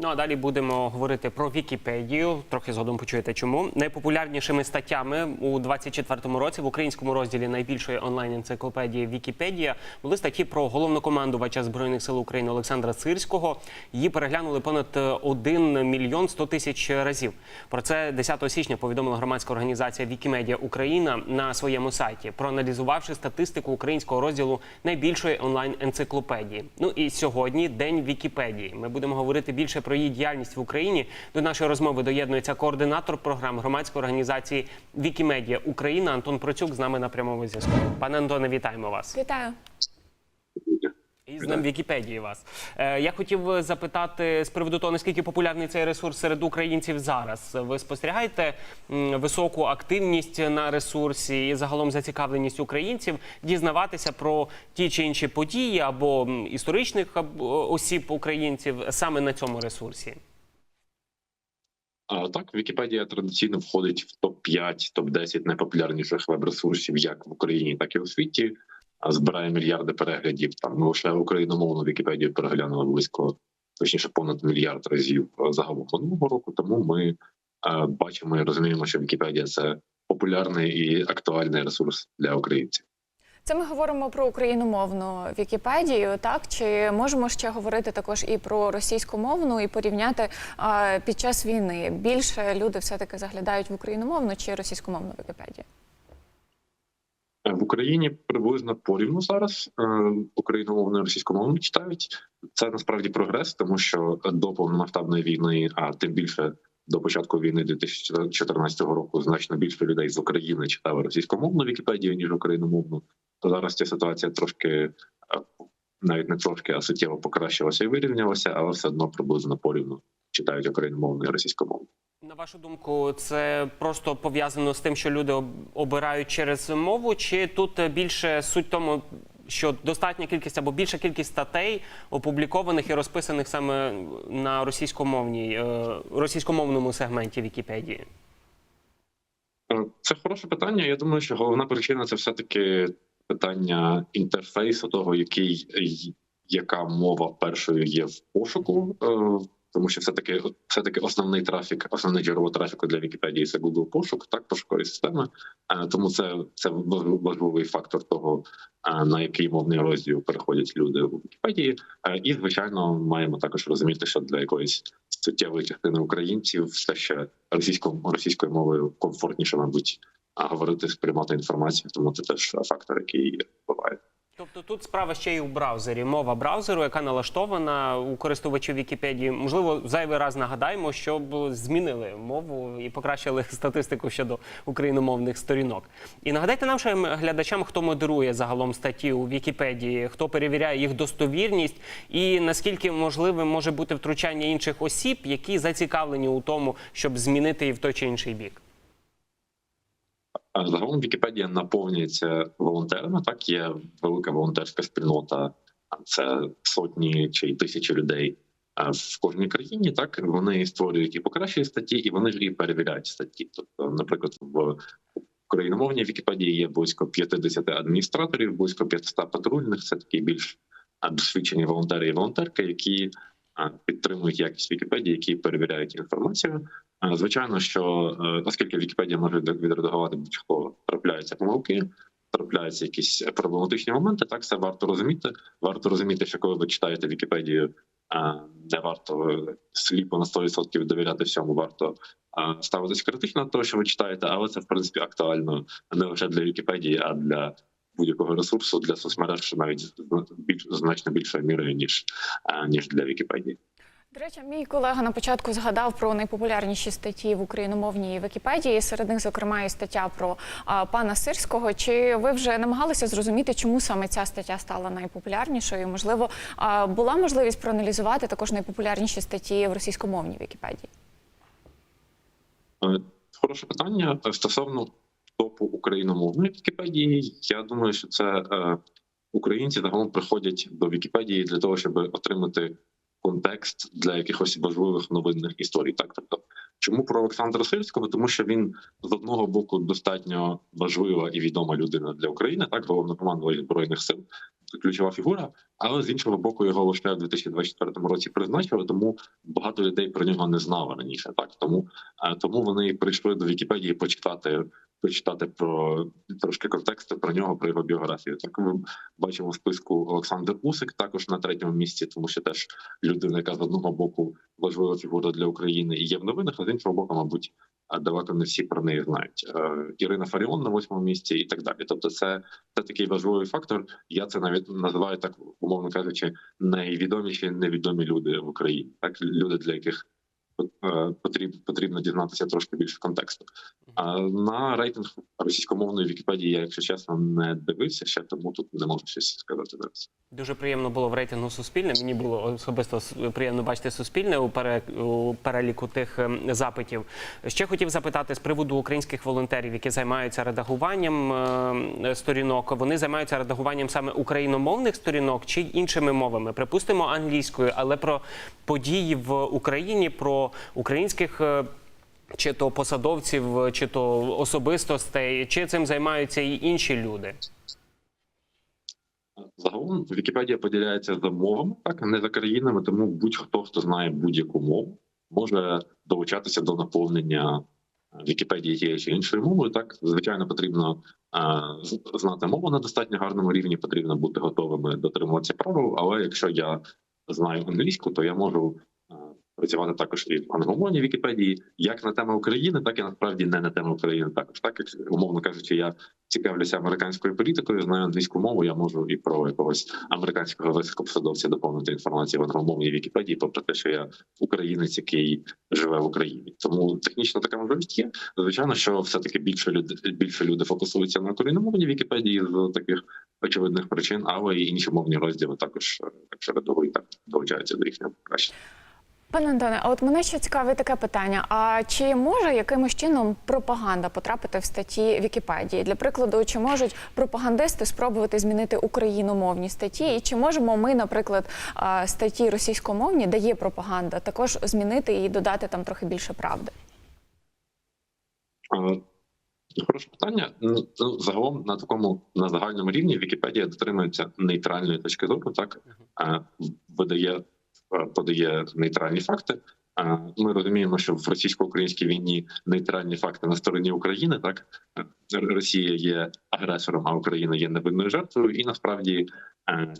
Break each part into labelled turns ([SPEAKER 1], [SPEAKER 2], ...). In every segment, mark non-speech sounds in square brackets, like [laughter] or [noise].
[SPEAKER 1] Ну а далі будемо говорити про Вікіпедію. Трохи згодом почуєте, чому найпопулярнішими статтями у 24-му році в українському розділі найбільшої онлайн-енциклопедії Вікіпедія були статті про головнокомандувача збройних сил України Олександра Сирського. Її переглянули понад е, 1 мільйон 100 тисяч разів. Про це 10 січня повідомила громадська організація Вікімедія Україна на своєму сайті, проаналізувавши статистику українського розділу найбільшої онлайн-енциклопедії. Ну і сьогодні день Вікіпедії. Ми будемо говорити більше про її діяльність в Україні. До нашої розмови доєднується координатор програм громадської організації Вікімедія Україна Антон Процюк з нами на прямому зв'язку. Пане Антоне, вітаємо вас.
[SPEAKER 2] Вітаю.
[SPEAKER 1] І з ним Вікіпедії вас. Е, я хотів запитати з приводу того, наскільки популярний цей ресурс серед українців зараз. Ви спостерігаєте м, високу активність на ресурсі і загалом зацікавленість українців дізнаватися про ті чи інші події або м, історичних осіб українців саме на цьому ресурсі?
[SPEAKER 3] А так, Вікіпедія традиційно входить в топ 5 топ 10 найпопулярніших веб-ресурсів як в Україні, так і у світі. Збирає мільярди переглядів. Там ну, лише україномовну Вікіпедію переглянули близько, точніше, понад мільярд разів е, загалом минулого року. Тому ми е, бачимо і розуміємо, що Вікіпедія це популярний і актуальний ресурс для українців.
[SPEAKER 2] Це ми говоримо про україномовну Вікіпедію, так чи можемо ще говорити також і про російськомовну, і порівняти а, під час війни більше люди все таки заглядають в україномовну чи російськомовну Вікіпедію?
[SPEAKER 3] Е, В Україні приблизно порівну зараз е, україномовно і російськомовно читають. Це насправді прогрес, тому що до повномасштабної війни, а тим більше до початку війни 2014 року, значно більше людей з України читали російськомовну Вікіпедію ніж україномовну. То зараз ця ситуація трошки е, навіть не трошки, а суттєво покращилася і вирівнялася, але все одно приблизно порівну читають україномовну і російськомовну.
[SPEAKER 1] На вашу думку, це просто пов'язано з тим, що люди об- обирають через мову, чи тут е, більше суть тому, що достатня кількість або більша кількість статей опублікованих і розписаних саме на російськомовній е, російськомовному сегменті Вікіпедії?
[SPEAKER 3] Е, Це хороше питання. Я думаю, що головна причина це все таки питання інтерфейсу, того, який яка мова першою є в пошуку. Тому що все таки все таки основний трафік, основне джерело трафіку для Вікіпедії це Google пошук, так пошукові системи. Е, Тому це це важ- важливий фактор того, е, на який мовний розділ переходять люди у Вікіпедії. Е, І звичайно, маємо також розуміти, що для якоїсь суттєвої частини українців все ще російською російською мовою комфортніше, мабуть, говорити сприймати інформацію, тому це теж фактор, який впливає.
[SPEAKER 1] Тобто тут справа ще й у браузері. Мова браузеру, яка налаштована у користувачів Вікіпедії. Можливо, зайвий раз нагадаємо, щоб змінили мову і покращили [laughs] статистику щодо україномовних сторінок. І нагадайте нашим глядачам, хто модерує загалом статті у Вікіпедії, хто перевіряє їх достовірність, і наскільки можливим може бути втручання інших осіб, які зацікавлені у тому, щоб змінити її в той чи інший бік.
[SPEAKER 3] Загалом Вікіпедія наповнюється волонтерами. Так є велика волонтерська спільнота, це сотні чи тисячі людей в кожній країні. Так вони створюють і покращують статті, і вони ж і перевіряють статті. Тобто, наприклад, в україномовній Вікіпедії є близько 50 адміністраторів, близько 500 патрульних. Це такі більш досвідчені волонтери і волонтерки, які підтримують якість Вікіпедії, які перевіряють інформацію. Е, Звичайно, що е, оскільки Вікіпедія може відредагувати будь-хто трапляються помилки, трапляються якісь проблематичні моменти. Так це варто розуміти. Варто розуміти, що коли ви читаєте Вікіпедію, е, не варто е, сліпо на 100% довіряти всьому. Варто е, ставитись критично до того, що ви читаєте, але це в принципі актуально не лише для Вікіпедії, а для будь-якого ресурсу для соцмереж навіть більш значно більшою мірою ніж ніж для Вікіпедії.
[SPEAKER 2] До речі, мій колега на початку згадав про найпопулярніші статті в україномовній Вікіпедії. Серед них, зокрема, і стаття про а, пана Сирського. Чи ви вже намагалися зрозуміти, чому саме ця стаття стала найпопулярнішою? Можливо, а, була можливість проаналізувати також найпопулярніші статті в російськомовній Вікіпедії?
[SPEAKER 3] Е, Хороше питання Е, стосовно топу україномовної Вікіпедії. Я думаю, що це е, українці загалом приходять до Вікіпедії для того, щоб отримати контекст для якихось важливих новинних історій. Так, тобто, чому про Олександра Сирського? Тому що він з одного боку достатньо важлива і відома людина для України, так головнокомандувач збройних сил, ключова фігура. Але з іншого боку, його лише в 2024 році призначили, тому багато людей про нього не знало раніше. Так тому, е, тому вони прийшли до Вікіпедії почитати. Почитати про трошки контексту про нього, про його біографію. Так ми бачимо в списку Олександр Усик, також на третьому місці, тому що теж людина, яка з одного боку важлива фігура для України і є в новинах, а з іншого боку, мабуть, далеко не всі про неї знають. Е, Ірина Фаріон на восьмому місці і так далі. Тобто, це, це такий важливий фактор. Я це навіть називаю так, умовно кажучи, найвідоміші невідомі люди в Україні. Так, люди, для яких потрібно потрібно дізнатися трошки більше контексту. А на рейтинг російськомовної Вікіпедії я, якщо чесно, не дивився ще, тому тут не можу щось сказати зараз.
[SPEAKER 1] Дуже приємно було в рейтингу Суспільне. Мені було особисто приємно бачити Суспільне у, пере, переліку тих ем, запитів. Ще хотів запитати з приводу українських волонтерів, які займаються редагуванням е, сторінок. Вони займаються редагуванням саме україномовних сторінок чи іншими мовами. Припустимо англійською, але про події в Україні, про українських. е, Чи то посадовців, чи то особистостей, чи цим займаються і інші люди?
[SPEAKER 3] Загалом Вікіпедія поділяється за мовами, так не за країнами. Тому будь-хто, хто знає будь-яку мову, може долучатися до наповнення е, Вікіпедії тієї чи іншою мовою. Так, звичайно, потрібно е, знати мову на достатньо гарному рівні, потрібно бути готовими дотримуватися правил. Але якщо я знаю англійську, то я можу працювати також і в англомовній Вікіпедії, як на тему України, так і насправді не на тему України. Також так, як умовно кажучи, я цікавлюся американською політикою, знаю англійську мову. Я можу і про якогось американського високопосадовця доповнити інформацію в англомовній Вікіпедії, попри те, що я українець, який живе в Україні. Тому технічно така можливість є. Звичайно, що все таки більше люди більше люди фокусуються на україномовній Вікіпедії з таких очевидних причин, але і інші мовні розділи також е, також редагують так долучаються до їхнього покращення.
[SPEAKER 2] Пане Антоне, а от мене ще цікавить таке питання: а чи може якимось чином пропаганда потрапити в статті Вікіпедії? Для прикладу, чи можуть пропагандисти спробувати змінити україномовні статті? І чи можемо ми, наприклад, статті російськомовні, де є пропаганда, також змінити і додати там трохи більше правди?
[SPEAKER 3] Е, Хороше питання. Ну, загалом на такому на загальному рівні Вікіпедія дотримується нейтральної точки зору. Так Е, видає подає нейтральні факти. Е, Ми розуміємо, що в російсько-українській війні нейтральні факти на стороні України. Так Е, Росія є агресором, а Україна є невинною жертвою. І насправді е,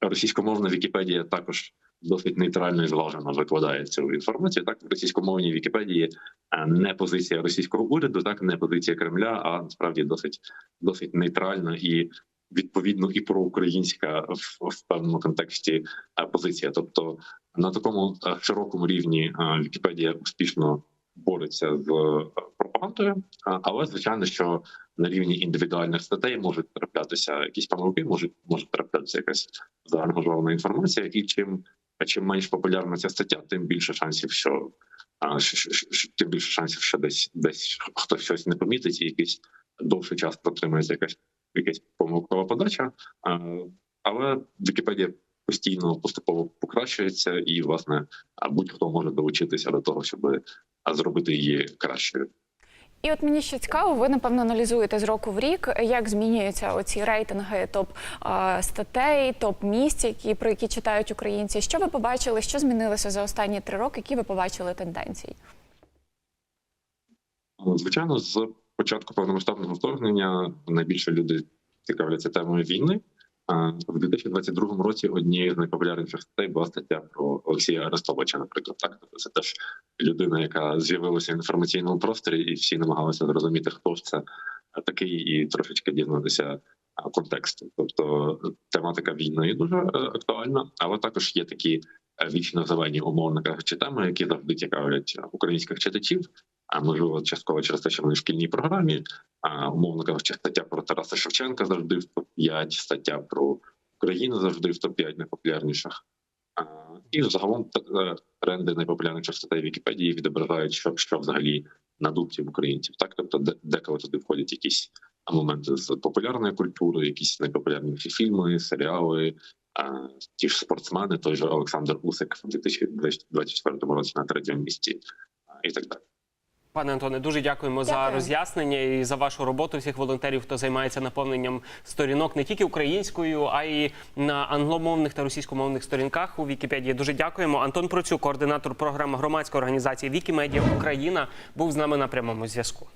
[SPEAKER 3] російськомовна Вікіпедія також досить нейтрально і зважено викладає цю інформацію. Так в російськомовній Вікіпедії е, не позиція російського уряду, так не позиція Кремля, а насправді досить досить нейтральна і відповідно і проукраїнська в, в певному контексті е, позиція. Тобто на такому е, широкому рівні е, Вікіпедія успішно бореться з пропагандою, але звичайно, що на рівні індивідуальних статей можуть траплятися якісь помилки, можуть може траплятися якась заангажована інформація, і чим чим менш популярна ця стаття, тим більше шансів, що тим більше шансів, що десь десь хтось щось не помітить, і якийсь довший час протримується якась якась помилкова подача. Але Вікіпедія постійно поступово покращується, і власне будь-хто може долучитися до того, щоб зробити її кращою.
[SPEAKER 2] І от мені ще цікаво, ви напевно аналізуєте з року в рік, як змінюються оці рейтинги топ статей, топ місць, які про які читають українці. Що ви побачили? Що змінилося за останні три роки? Які ви побачили тенденції?
[SPEAKER 3] Звичайно, з початку повномасштабного вторгнення найбільше люди цікавляться темою війни. А В 2022 році однією з найпопулярніших статей була стаття про Олексія Арестовича, наприклад. Так, тобто це теж людина, яка з'явилася в інформаційному просторі, і всі намагалися зрозуміти, хто ж це такий, і трошечки дізнатися контексту. Тобто тематика війни дуже е, актуальна, але також є такі е, вічно зелені, умовно кажучи, теми, які завжди цікавлять е, українських читачів. А можливо, частково через те, що вони в шкільній програмі, а умовно кажучи, стаття про Тараса Шевченка завжди в топ 5 стаття про Україну завжди в топ 5 найпопулярніших. А, І загалом е, тренди найпопулярніших статей Вікіпедії відображають, що, що взагалі на думці українців. Так, тобто, де- деколи туди входять якісь моменти з популярної культури, якісь найпопулярніші фільми, серіали, е, ті ж спортсмени, той же Олександр Усик в 2024 році на третьому місці і так далі.
[SPEAKER 1] Пане Антоне, дуже дякуємо за роз'яснення і за вашу роботу всіх волонтерів, хто займається наповненням сторінок не тільки українською, а й на англомовних та російськомовних сторінках у Вікіпедії. Дуже дякуємо. Антон Процюк, координатор програми громадської організації Вікімедія Україна, був з нами на прямому зв'язку.